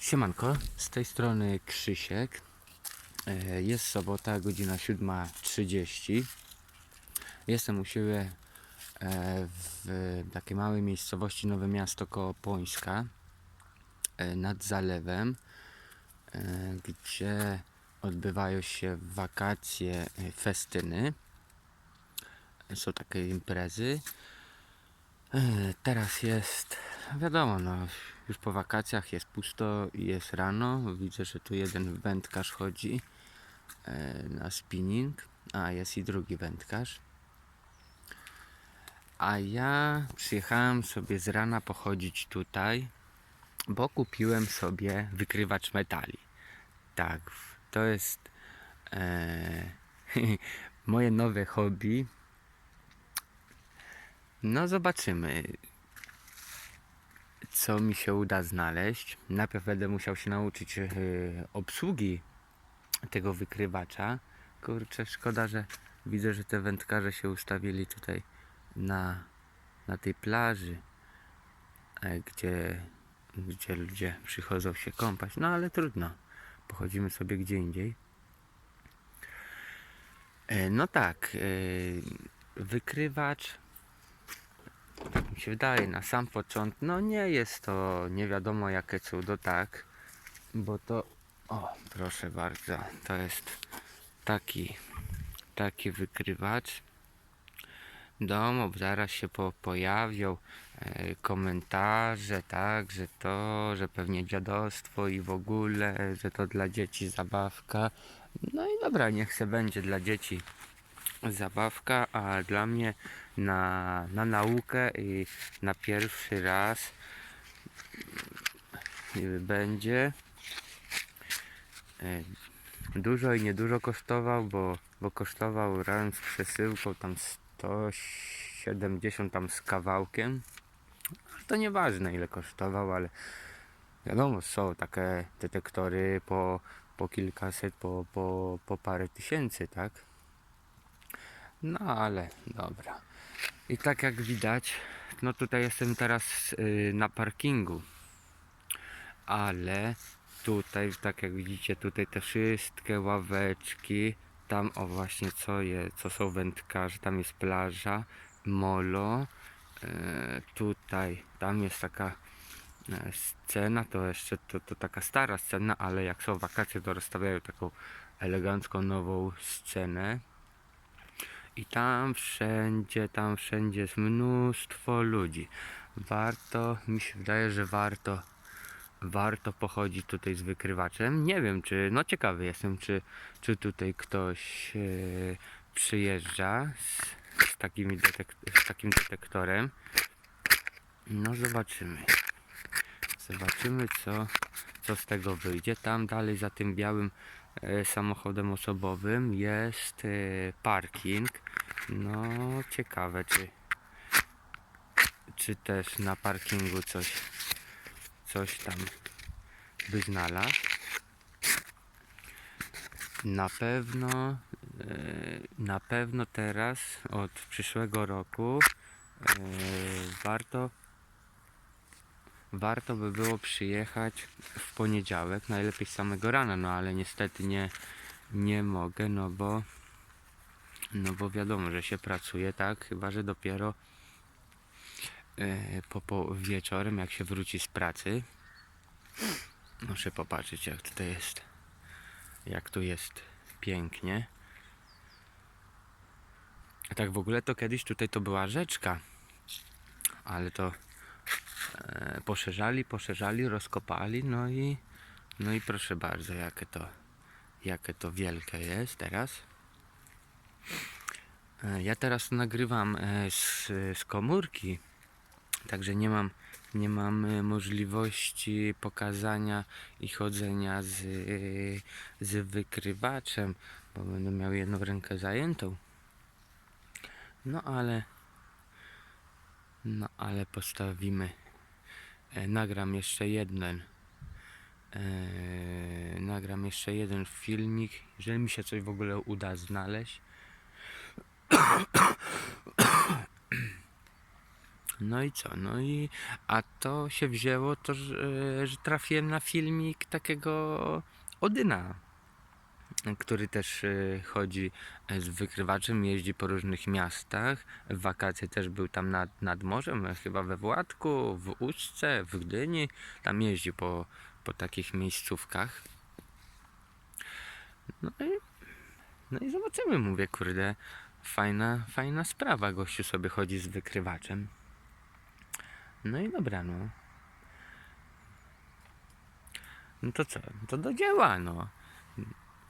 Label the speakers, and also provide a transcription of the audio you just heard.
Speaker 1: Siemanko, z tej strony Krzysiek. E, Jest sobota, godzina 7.30. Jestem u siebie e, w takiej małej miejscowości Nowe Miasto koło Pońska e, nad zalewem, gdzie odbywają się wakacje, festyny. Są takie imprezy. Teraz jest, wiadomo, no, już po wakacjach jest pusto i jest rano. Widzę, że tu jeden wędkarz chodzi e, na spinning, a jest i drugi wędkarz. A ja przyjechałem sobie z rana pochodzić tutaj, bo kupiłem sobie wykrywacz metali. Tak, to jest e, moje nowe hobby. No zobaczymy, co mi się uda znaleźć. Najpierw będę musiał się nauczyć e, obsługi tego wykrywacza. Kurczę, szkoda, że widzę, że te wędkarze się ustawili tutaj na, na tej plaży, e, gdzie, gdzie ludzie przychodzą się kąpać. No ale trudno, pochodzimy sobie gdzie indziej. E, No tak, e, wykrywacz mi się wydaje, na sam początek, no nie jest to nie wiadomo jakie cudo, tak, bo to, o proszę bardzo, to jest taki, taki wykrywacz. Domu, zaraz się po, pojawią e, komentarze, tak, że to, że pewnie dziadostwo i w ogóle, że to dla dzieci zabawka. No i dobra, niech se będzie dla dzieci zabawka, a dla mnie na, na naukę i na pierwszy raz będzie y, dużo i niedużo kosztował, bo, bo kosztował razem z przesyłką tam 170 tam z kawałkiem. To nieważne ile kosztował, ale wiadomo, są takie detektory po, po kilkaset, po, po, po parę tysięcy, tak? No ale dobra. I tak jak widać, no tutaj jestem teraz y, na parkingu. Ale tutaj, tak jak widzicie, tutaj te wszystkie ławeczki, tam o właśnie co je, co są wędkarze, tam jest plaża, molo, e, tutaj, tam jest taka e, scena, to jeszcze to, to taka stara scena, ale jak są wakacje, to rozstawiają taką elegancką nową scenę. I tam wszędzie, tam wszędzie jest mnóstwo ludzi. Warto, mi się wydaje, że warto, warto pochodzić tutaj z wykrywaczem. Nie wiem, czy, no ciekawy jestem, czy, czy tutaj ktoś e, przyjeżdża z, z, takimi detek- z takim detektorem. No zobaczymy. Zobaczymy, co, co z tego wyjdzie. Tam dalej za tym białym samochodem osobowym jest e, parking. No, ciekawe, czy, czy też na parkingu coś, coś tam by znalazł. Na pewno, e, na pewno teraz od przyszłego roku e, warto warto by było przyjechać w poniedziałek, najlepiej samego rana, no ale niestety nie, nie mogę, no bo no bo wiadomo, że się pracuje, tak, chyba że dopiero e, po, po wieczorem, jak się wróci z pracy. Muszę popatrzeć, jak tutaj jest, jak tu jest pięknie. A tak w ogóle to kiedyś tutaj to była rzeczka, ale to poszerzali, poszerzali, rozkopali, no i no i proszę bardzo, jakie to jakie to wielkie jest teraz. E, Ja teraz nagrywam e, z, z komórki, także nie mam, nie mam e, możliwości pokazania i chodzenia z, e, z wykrywaczem, bo będę miał jedną rękę zajętą. No ale, no ale postawimy. E, Nagram jeszcze jeden. E, nagram jeszcze jeden filmik, jeżeli mi się coś w ogóle uda znaleźć. No i co? No i a to się wzięło to, że, że trafiłem na filmik takiego Odyna, który też e, chodzi z wykrywaczem, jeździ po różnych miastach. W wakacje też był tam nad, nad morzem, e, chyba we Władku, w Uczce, w Gdyni. Tam jeździ po, po takich miejscówkach. No i, no i zobaczymy, mówię, kurde, fajna, fajna sprawa. Gościu sobie chodzi z wykrywaczem. No i dobra, no. No to co? To do dzieła, no.